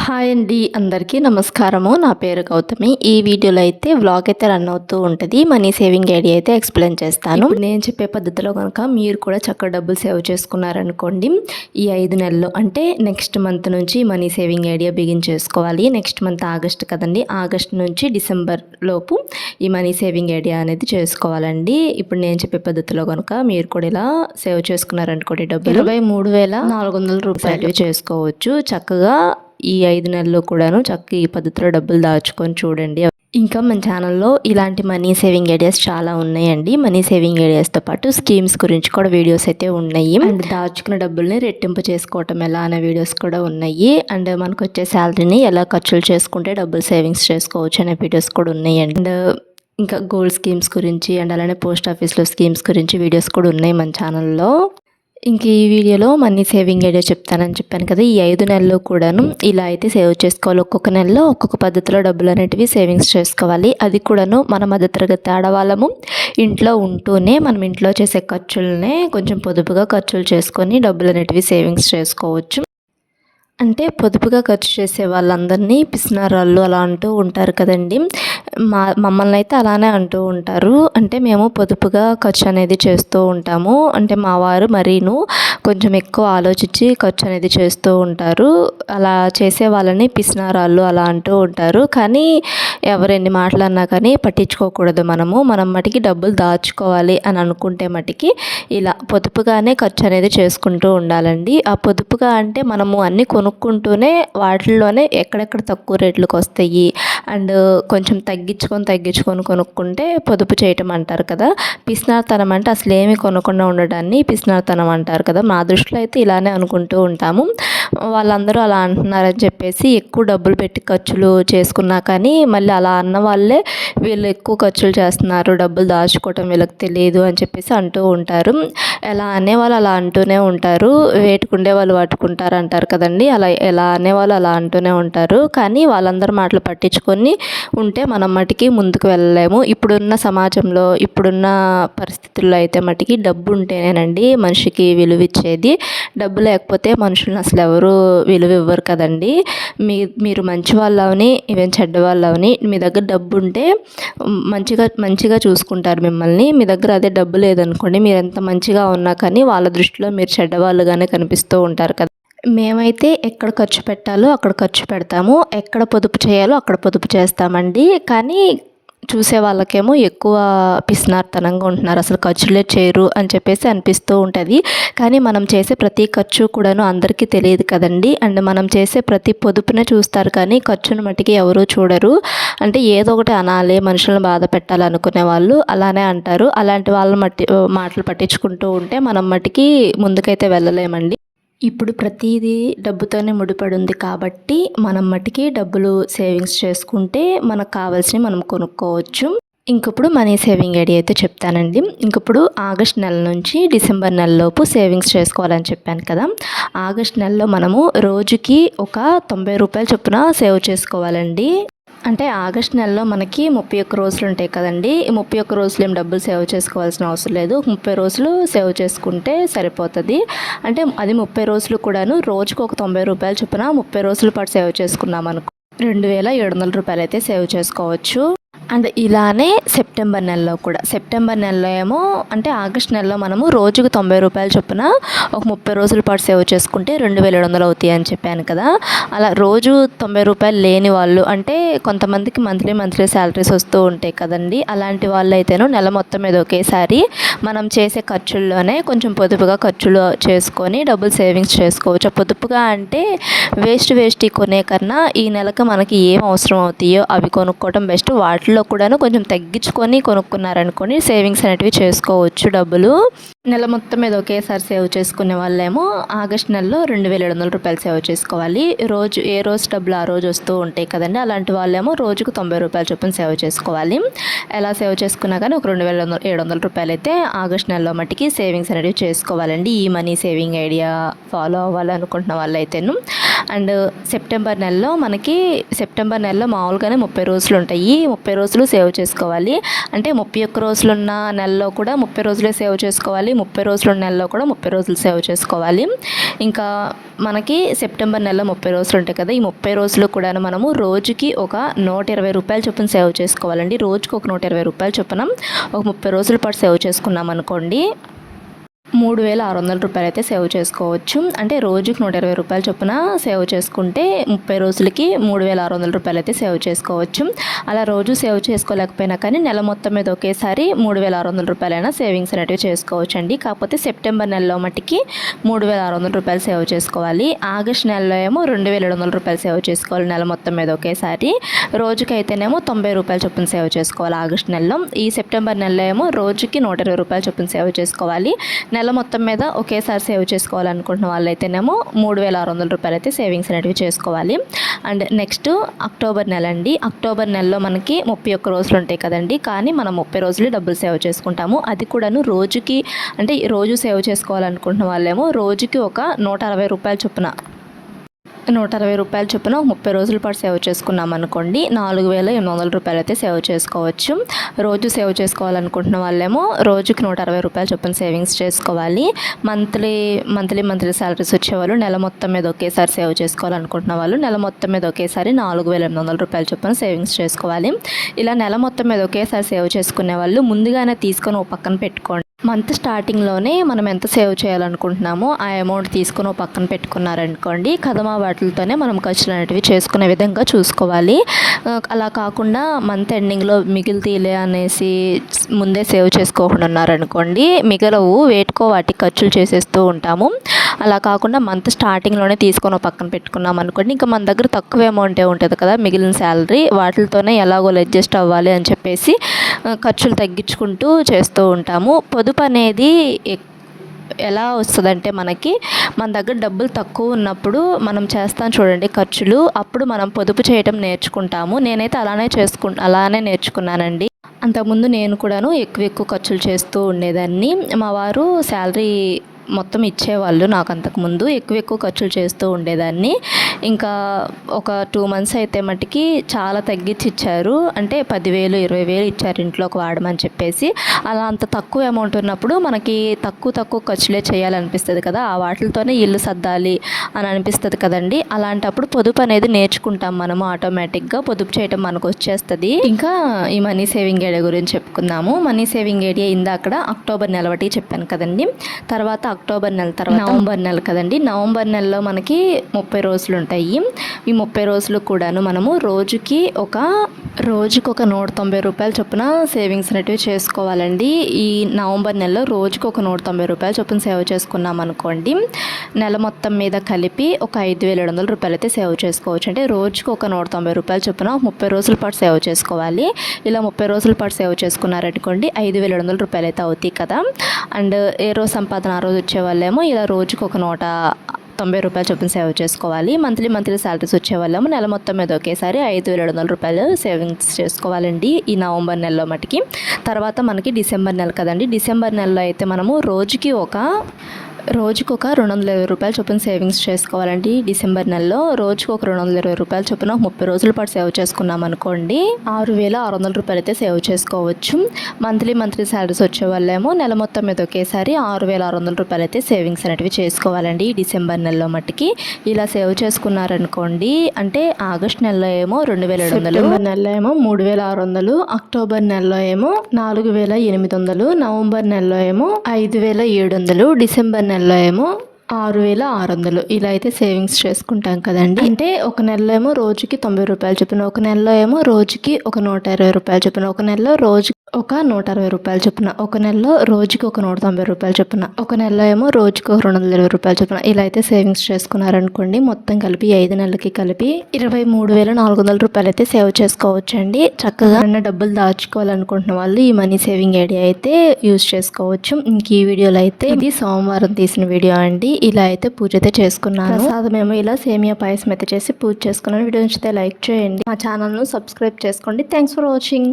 Hi అండి అందరికీ నమస్కారము. నా పేరు గౌతమి. ఈ వీడియోలో అయితే వ్లాగ్ అయితే రన్ అవుతూ ఉంటుంది. మనీ సేవింగ్ ఐడియా అయితే ఎక్స్ప్లెయిన్ చేస్తాను. నేను చెప్పే పద్ధతిలో కనుక మీరు కూడా చక్కగా డబ్బులు సేవ్ చేసుకున్నారనుకోండి ఈ ఐదు నెలలు అంటే నెక్స్ట్ మంత్ నుంచి మనీ సేవింగ్ ఐడియా బిగిన్ చేసుకోవాలి. నెక్స్ట్ మంత్ ఆగస్ట్ కదండి ఆగస్ట్ నుంచి డిసెంబర్ లోపు ఈ మనీ సేవింగ్ ఐడియా అనేది చేసుకోవాలండి. ఇప్పుడు నేను చెప్పే పద్ధతిలో కనుక మీరు కూడా ఇలా సేవ్ చేసుకున్నారనుకోండి డబ్బులు ఇరవై మూడు వేల నాలుగు వందల రూపాయలు. చేసుకోవచ్చు. చక్కగా ఈ ఐదు నెలల్లో కూడాను చక్కగా ఈ పద్ధతిలో డబ్బులు దాచుకొని చూడండి. ఇంకా మన ఛానల్లో ఇలాంటి మనీ సేవింగ్ ఐడియాస్ చాలా ఉన్నాయండి. మనీ సేవింగ్ ఐడియాస్తో పాటు స్కీమ్స్ గురించి కూడా వీడియోస్ అయితే ఉన్నాయి. అండ్ దాచుకున్న డబ్బుల్ని రెట్టింపు చేసుకోవటం ఎలా అనే వీడియోస్ కూడా ఉన్నాయి. అండ్ మనకు వచ్చే శాలరీని ఎలా ఖర్చులు చేసుకుంటే డబ్బులు సేవింగ్స్ చేసుకోవచ్చు అనే వీడియోస్ కూడా ఉన్నాయండి. అండ్ ఇంకా గోల్డ్ స్కీమ్స్ గురించి అండ్ అలానే పోస్ట్ ఆఫీస్లో స్కీమ్స్ గురించి వీడియోస్ కూడా ఉన్నాయి మన ఛానల్లో. ఇంక ఈ వీడియోలో మనీ సేవింగ్ ఐడియా చెప్తానని చెప్పాను కదా ఈ ఐదు నెలలు కూడాను ఇలా అయితే సేవ్ చేసుకోవాలి. ఒక్కొక్క నెలలో ఒక్కొక్క పద్ధతిలో డబ్బులు అనేటివి సేవింగ్స్ చేసుకోవాలి. అది కూడాను మన మధ్యతరగతి ఆడవాళ్ళము ఇంట్లో ఉంటూనే మనం ఇంట్లో చేసే ఖర్చులనే కొంచెం పొదుపుగా ఖర్చులు చేసుకొని డబ్బులు అనేటివి సేవింగ్స్ చేసుకోవచ్చు. అంటే పొదుపుగా ఖర్చు చేసే వాళ్ళందరినీ పిసినారాళ్ళు అలా అంటూ ఉంటారు కదండి. మా మమ్మల్ని అయితే అలానే అంటూ ఉంటారు. అంటే మేము పొదుపుగా ఖర్చు అనేది చేస్తూ ఉంటాము. అంటే మా వారు మరీను కొంచెం ఎక్కువ ఆలోచించి ఖర్చు అనేది చేస్తూ ఉంటారు. అలా చేసే వాళ్ళని పిసినారాళ్ళు అలా అంటూ ఉంటారు. కానీ ఎవరు ఎన్ని కానీ పట్టించుకోకూడదు మనము. మనం మటుకి డబ్బులు దాచుకోవాలి అని అనుకుంటే మటుకి ఇలా పొదుపుగానే ఖర్చు అనేది చేసుకుంటూ ఉండాలండి. ఆ పొదుపుగా అంటే మనము అన్నీ కొనుక్కుంటూనే వాటిల్లోనే ఎక్కడెక్కడ తక్కువ రేట్లకు వస్తాయి అండ్ కొంచెం తగ్గించుకొని తగ్గించుకొని కొనుక్కుంటే పొదుపు చేయటం అంటారు కదా. పిసినార్తనం అంటే అసలు ఏమి కొనకుండా ఉండడాన్ని పిసినార్తనం అంటారు కదా. మా దృష్టిలో అయితే ఇలానే అనుకుంటూ ఉంటాము. వాళ్ళందరూ అలా అంటున్నారని చెప్పేసి ఎక్కువ డబ్బులు పెట్టి ఖర్చులు చేసుకున్నా కానీ మళ్ళీ అలా అన్న వాళ్ళే వీళ్ళు ఎక్కువ ఖర్చులు చేస్తున్నారు. డబ్బులు దాచుకోవటం వీళ్ళకి తెలియదు అని చెప్పేసి అంటూ ఉంటారు. ఎలా అనేవాళ్ళు అలా అంటూనే ఉంటారు. వేటుకుండే వాళ్ళు పట్టుకుంటారు అంటారు కదండి. అలా ఎలా అనేవాళ్ళు అలా అంటూనే ఉంటారు. కానీ వాళ్ళందరూ మాటలు పట్టించుకో చేసుకొని ఉంటే మనం మటుకి ముందుకు వెళ్ళలేము. ఇప్పుడున్న సమాజంలో ఇప్పుడున్న పరిస్థితుల్లో అయితే మటుకి డబ్బు ఉంటేనేనండి మనిషికి విలువ ఇచ్చేది. డబ్బు లేకపోతే మనుషులను అసలు ఎవరు విలువ ఇవ్వరు కదండి. మీ మీరు మంచి వాళ్ళవని ఈవెన్ చెడ్డ వాళ్ళవని మీ దగ్గర డబ్బు ఉంటే మంచిగా మంచిగా చూసుకుంటారు మిమ్మల్ని. మీ దగ్గర అదే డబ్బు లేదనుకోండి మీరు ఎంత మంచిగా ఉన్నా కానీ వాళ్ళ దృష్టిలో మీరు చెడ్డవాళ్ళుగానే కనిపిస్తూ ఉంటారు కదా. మేమైతే ఎక్కడ ఖర్చు పెట్టాలో అక్కడ ఖర్చు పెడతాము. ఎక్కడ పొదుపు చేయాలో అక్కడ పొదుపు చేస్తామండి. కానీ చూసే వాళ్ళకేమో ఎక్కువ పిసినార్తనంగా ఉంటున్నారు. అసలు ఖర్చులే చేయరు అని చెప్పేసి అనిపిస్తూ ఉంటుంది. కానీ మనం చేసే ప్రతి ఖర్చు కూడాను అందరికీ తెలియదు కదండి. అండ్ మనం చేసే ప్రతి పొదుపునే చూస్తారు కానీ ఖర్చును మట్టికి ఎవరూ చూడరు. అంటే ఏదో ఒకటి అనాలి మనుషులను బాధ పెట్టాలనుకునే వాళ్ళు అలానే అంటారు. అలాంటి వాళ్ళ మట్టి మాటలు పట్టించుకుంటూ ఉంటే మనం మట్టికి ముందుకైతే వెళ్ళలేమండి. ఇప్పుడు ప్రతిదీ డబ్బుతోనే ముడిపడి ఉంది కాబట్టి మనం మటుకి డబ్బులు సేవింగ్స్ చేసుకుంటే మనకు కావాల్సినవి మనం కొనుక్కోవచ్చు. ఇంకప్పుడు మనీ సేవింగ్ ఐడియా అయితే చెప్తానండి. ఇంకప్పుడు ఆగస్ట్ నెల నుంచి డిసెంబర్ నెలలోపు సేవింగ్స్ చేసుకోవాలని చెప్పాను కదా. ఆగస్ట్ నెలలో మనము రోజుకి ఒక తొంభై రూపాయల చొప్పున సేవ్ చేసుకోవాలండి. అంటే ఆగస్ట్ నెలలో మనకి ముప్పై ఒక్క రోజులు ఉంటాయి కదండి. ఈ ముప్పై ఒక్క రోజులు ఏం డబ్బులు సేవ్ చేసుకోవాల్సిన అవసరం లేదు. ముప్పై రోజులు సేవ్ చేసుకుంటే సరిపోతుంది. అంటే అది ముప్పై రోజులు కూడాను రోజుకు ఒక తొంభై రూపాయలు చొప్పున ముప్పై రోజుల పాటు సేవ్ చేసుకున్నాం అనుకో రెండు వేల ఏడు వందల రూపాయలు అయితే సేవ్ చేసుకోవచ్చు. అండ్ ఇలానే సెప్టెంబర్ నెలలో కూడా. సెప్టెంబర్ నెలలో ఏమో అంటే ఆగస్ట్ నెలలో మనము రోజుకు తొంభై రూపాయలు చొప్పున ఒక ముప్పై రోజుల పాటు సేవ్ చేసుకుంటే రెండు వేల ఏడు వందలు అవుతాయి అని చెప్పాను కదా. అలా రోజు తొంభై రూపాయలు లేని వాళ్ళు అంటే కొంతమందికి మంత్లీ మంత్లీ శాలరీస్ వస్తూ ఉంటాయి కదండి. అలాంటి వాళ్ళు అయితేను నెల మొత్తం మీద ఒకేసారి మనం చేసే ఖర్చుల్లోనే కొంచెం పొదుపుగా ఖర్చులు చేసుకొని డబ్బులు సేవింగ్స్ చేసుకోవచ్చు. పొదుపుగా అంటే వేస్ట్ వేస్ట్ కొనే కన్నా ఈ నెలకు మనకి ఏం అవసరం అవుతాయో అవి కొనుక్కోవడం బెస్ట్. వాటిలో కూడాను కొంచెం తగ్గించుకొని కొనుక్కున్నారనుకోండి సేవింగ్స్ అనేటివి చేసుకోవచ్చు డబ్బులు. నెల మొత్తం మీద ఒకేసారి సేవ్ చేసుకునే వాళ్ళేమో ఆగస్ట్ నెలలో రెండు వేల ఏడు వందల రూపాయలు సేవ్ చేసుకోవాలి. రోజు ఏ రోజు డబ్బులు ఆ రోజు వస్తూ ఉంటాయి కదండి అలాంటి వాళ్ళేమో రోజుకు తొంభై రూపాయలు చొప్పున సేవ్ చేసుకోవాలి. ఎలా సేవ్ చేసుకున్నా కానీ ఒక రెండు వేల ఏడు వందల రూపాయలు అయితే ఆగస్ట్ నెలలో మట్టికి సేవింగ్స్ అనేటివి చేసుకోవాలండి. ఈ మనీ సేవింగ్ ఐడియా ఫాలో అవ్వాలనుకుంటున్న వాళ్ళైతేను. అండ్ సెప్టెంబర్ నెలలో మనకి సెప్టెంబర్ నెలలో మామూలుగానే ముప్పై రోజులు ఉంటాయి. ముప్పై రోజులు సేవ్ చేసుకోవాలి. అంటే ముప్పై ఒక్క రోజులు ఉన్న నెలలో కూడా ముప్పై రోజులే సేవ్ చేసుకోవాలి. ముప్పై రోజులు ఉన్న నెలలో కూడా ముప్పై రోజులు సేవ్ చేసుకోవాలి. ఇంకా మనకి సెప్టెంబర్ నెలలో ముప్పై రోజులు ఉంటాయి కదా ఈ ముప్పై రోజులు కూడా మనము రోజుకి ఒక నూట ఇరవై రూపాయలు చొప్పున సేవ్ చేసుకోవాలండి. రోజుకి ఒక నూట ఇరవై రూపాయలు చొప్పున ఒక ముప్పై రోజుల పాటు సేవ్ చేసుకున్నాం అనుకోండి మూడు వేల ఆరు వందల రూపాయలు అయితే సేవ్ చేసుకోవచ్చు. అంటే రోజుకి నూట ఇరవై రూపాయలు చొప్పున సేవ్ చేసుకుంటే ముప్పై రోజులకి మూడు వేల ఆరు వందల రూపాయలు అయితే సేవ్ చేసుకోవచ్చు. అలా రోజు సేవ్ చేసుకోలేకపోయినా కానీ నెల మొత్తం మీద ఒకేసారి మూడు వేల ఆరు వందల రూపాయలైనా సేవింగ్స్ అనేవి చేసుకోవచ్చు అండి కాకపోతే సెప్టెంబర్ నెలలో మట్టికి మూడు వేల ఆరు వందల రూపాయలు సేవ్ చేసుకోవాలి. ఆగస్ట్ నెలలో ఏమో రెండు వేల ఏడు వందల రూపాయలు సేవ్ చేసుకోవాలి నెల మొత్తం మీద ఒకేసారి. రోజుకైతేనేమో తొంభై రూపాయలు చొప్పున సేవ్ చేసుకోవాలి ఆగస్ట్ నెలలో. ఈ సెప్టెంబర్ నెలలో ఏమో రోజుకి నూట ఇరవై రూపాయలు చొప్పున సేవ్ చేసుకోవాలి. నెల మొత్తం మీద ఒకేసారి సేవ్ చేసుకోవాలనుకుంటున్న వాళ్ళైతేనేమో మూడు వేల ఆరు వందల రూపాయలు అయితే సేవింగ్స్ అనేవి చేసుకోవాలి. అండ్ నెక్స్ట్ అక్టోబర్ నెల అండి. అక్టోబర్ నెలలో మనకి ముప్పై ఒక్క రోజులు ఉంటాయి కదండి. కానీ మనం ముప్పై రోజులు డబ్బులు సేవ్ చేసుకుంటాము. అది కూడాను రోజుకి అంటే రోజు సేవ్ చేసుకోవాలనుకుంటున్న వాళ్ళేమో రోజుకి ఒక నూట అరవై రూపాయల చొప్పున నూట అరవై రూపాయల చొప్పున ఒక ముప్పై రోజుల పాటు సేవ్ చేసుకున్నాం అనుకోండి నాలుగు వేల ఎనిమిది వందల రూపాయలు అయితే సేవ్ చేసుకోవచ్చు. రోజు సేవ్ చేసుకోవాలనుకుంటున్న వాళ్ళేమో రోజుకి నూట అరవై రూపాయలు చొప్పున సేవింగ్స్ చేసుకోవాలి. మంత్లీ మంత్లీ మంత్లీ సాలరీస్ వచ్చేవాళ్ళు నెల మొత్తం మీద ఒకేసారి సేవ్ చేసుకోవాలనుకుంటున్న వాళ్ళు నెల మొత్తం మీద ఒకేసారి నాలుగు వేల ఎనిమిది వందల రూపాయలు చొప్పున సేవింగ్స్ చేసుకోవాలి. ఇలా నెల మొత్తం మీద ఒకేసారి సేవ్ చేసుకునే వాళ్ళు ముందుగానే తీసుకొని ఓ పక్కన పెట్టుకోండి. మంత్ స్టార్టింగ్లోనే మనం ఎంత సేవ్ చేయాలనుకుంటున్నామో ఆ అమౌంట్ తీసుకుని ఒక పక్కన పెట్టుకున్నారనుకోండి కదమా వాటితోనే మనం ఖర్చులు అనేటివి చేసుకునే విధంగా చూసుకోవాలి. అలా కాకుండా మంత్ ఎండింగ్లో మిగిలితీలే అనేసి ముందే సేవ్ చేసుకోకుండా ఉన్నారనుకోండి మిగలవు వేటుకో వాటి ఖర్చులు చేసేస్తూ ఉంటాము. అలా కాకుండా మంత్ స్టార్టింగ్లోనే తీసుకొని ఒక పక్కన పెట్టుకున్నాం అనుకోండి ఇంకా మన దగ్గర తక్కువ అమౌంటే ఉంటుంది కదా మిగిలిన శాలరీ వాటితోనే ఎలాగో అడ్జస్ట్ అవ్వాలి అని చెప్పేసి ఖర్చులు తగ్గించుకుంటూ చేస్తూ ఉంటాము. పొదుపు అనేది ఎక్- ఎలా వస్తుందంటే మనకి మన దగ్గర డబ్బులు తక్కువ ఉన్నప్పుడు మనం చేస్తాం చూడండి ఖర్చులు. అప్పుడు మనం పొదుపు చేయటం నేర్చుకుంటాము. నేనైతే అలానే చేసుకు అలానే నేర్చుకున్నానండి. అంతకుముందు నేను కూడాను ఎక్కువ ఎక్కువ ఖర్చులు చేస్తూ ఉండేదాన్ని. మా వారు శాలరీ మొత్తం ఇచ్చేవాళ్ళు నాకు అంతకుముందు ఎక్కువ ఎక్కువ ఖర్చులు చేస్తూ ఉండేదాన్ని. ఇంకా ఒక టూ మంత్స్ అయితే మటుకి చాలా తగ్గించి ఇచ్చారు అంటే పదివేలు ఇరవై వేలు ఇచ్చారు ఇంట్లోకి వాడమని చెప్పేసి. అలా అంత తక్కువ అమౌంట్ ఉన్నప్పుడు మనకి తక్కువ తక్కువ ఖర్చులే చేయాలనిపిస్తుంది కదా. ఆ వాటితోనే ఇల్లు సర్దాలి అని అనిపిస్తుంది కదండి. అలాంటప్పుడు పొదుపు అనేది నేర్చుకుంటాం మనము ఆటోమేటిక్గా. పొదుపు చేయటం మనకు వచ్చేస్తుంది. ఇంకా ఈ మనీ సేవింగ్ ఏడియా గురించి చెప్పుకుందాము. మనీ సేవింగ్ ఏడియా ఇందాక అక్టోబర్ నెల ఒకటి చెప్పాను కదండి. తర్వాత అక్టోబర్ నెల తర్వాత నవంబర్ నెల కదండి. నవంబర్ నెలలో మనకి ముప్పై రోజులు ఉంటాయి ఈ ముప్పై రోజులు కూడాను మనము రోజుకి ఒక రోజుకి ఒక నూట తొంభై రూపాయల చొప్పున సేవింగ్స్ అనేటివి చేసుకోవాలండి. ఈ నవంబర్ నెలలో రోజుకి ఒక నూట తొంభై రూపాయలు చొప్పున సేవ్ చేసుకున్నాం అనుకోండి. నెల మొత్తం మీద కలిపి ఒక ఐదు వేల ఏడు వందల రూపాయలు అయితే సేవ్ చేసుకోవచ్చు. అంటే రోజుకి ఒక నూట తొంభై రూపాయల చొప్పున ముప్పై రోజుల పాటు సేవ్ చేసుకోవాలి. ఇలా ముప్పై రోజుల పాటు సేవ్ చేసుకున్నారనుకోండి ఐదు వేల ఏడు వందల రూపాయలు అయితే అవుతాయి కదా. అండ్ ఏ రోజు సంపాదన ఆ రోజు వచ్చేవాళ్ళేమో ఇలా రోజుకి ఒక నూట తొంభై రూపాయలు చొప్పున సేవ్ చేసుకోవాలి. మంత్లీ మంత్లీ సాలరీస్ వచ్చే వాళ్ళము నెల మొత్తం మీద ఒకేసారి ఐదు వేల రెండు వందల రూపాయలు సేవింగ్స్ చేసుకోవాలండి ఈ నవంబర్ నెలలో మటుకి. తర్వాత మనకి డిసెంబర్ నెల కదండి. డిసెంబర్ నెలలో అయితే మనము రోజుకి ఒక రోజుకు ఒక రెండు వందల ఇరవై రూపాయలు చొప్పున సేవింగ్స్ చేసుకోవాలండి. డిసెంబర్ నెలలో రోజుకు ఒక రెండు వందల ఇరవై రూపాయల చొప్పున ఒక ముప్పై రోజుల పాటు సేవ్ చేసుకున్నాం అనుకోండి. ఆరు వేల ఆరు వందల రూపాయలు అయితే సేవ్ చేసుకోవచ్చు. మంత్లీ మంత్లీ శాలరీస్ వచ్చే వాళ్ళేమో నెల మొత్తం మీద ఒకేసారి ఆరు వేల ఆరు వందల రూపాయలు అయితే సేవింగ్స్ అనేటివి చేసుకోవాలండి. డిసెంబర్ నెలలో మట్టుకి ఇలా సేవ్ చేసుకున్నారనుకోండి అంటే ఆగస్ట్ నెలలో ఏమో రెండు వేల ఏడు వందలు నెలలో ఏమో మూడు వేల ఆరు వందలు అక్టోబర్ నెలలో ఏమో నాలుగు వేల ఎనిమిది వందలు నవంబర్ నెలలో ఏమో ఐదు వేల ఏడు వందలు డిసెంబర్ నెలలో ఏమో ఆరు వేల ఆరు వందలు. ఇలా అయితే సేవింగ్స్ చేసుకుంటాం కదండి. అంటే ఒక నెలలో ఏమో రోజుకి తొంభై రూపాయలు చొప్పున ఒక నెలలో ఏమో రోజుకి ఒక నూట ఇరవై రూపాయలు చొప్పున ఒక నెలలో రోజుకి ఒక నూట అరవై రూపాయలు చొప్పున ఒక నెలలో రోజుకి ఒక నూట తొంభై రూపాయలు చొప్పున ఒక నెలలో ఏమో రోజుకి ఒక రెండు వందల ఇరవై రూపాయలు చొప్పున ఇలా అయితే సేవింగ్స్ చేసుకున్నారనుకోండి మొత్తం కలిపి ఐదు నెలలకి కలిపి ఇరవై మూడు వేల నాలుగు వందల రూపాయలు అయితే సేవ్ చేసుకోవచ్చండి. చక్కగా ఉన్న డబ్బులు దాచుకోవాలనుకుంటున్న వాళ్ళు ఈ మనీ సేవింగ్ ఐడియా అయితే యూజ్ చేసుకోవచ్చు. ఇంక ఈ వీడియోలో అయితే ఇది సోమవారం తీసిన వీడియో అండి. ఇలా అయితే పూజ అయితే చేసుకున్నాను. ప్రసాదం ఇలా సేమియా పాయసం అయితే చేసి పూజ చేసుకున్నాను. వీడియో నచ్చితే లైక్ చేయండి. మా ఛానల్ను సబ్స్క్రైబ్ చేసుకోండి. Thanks for watching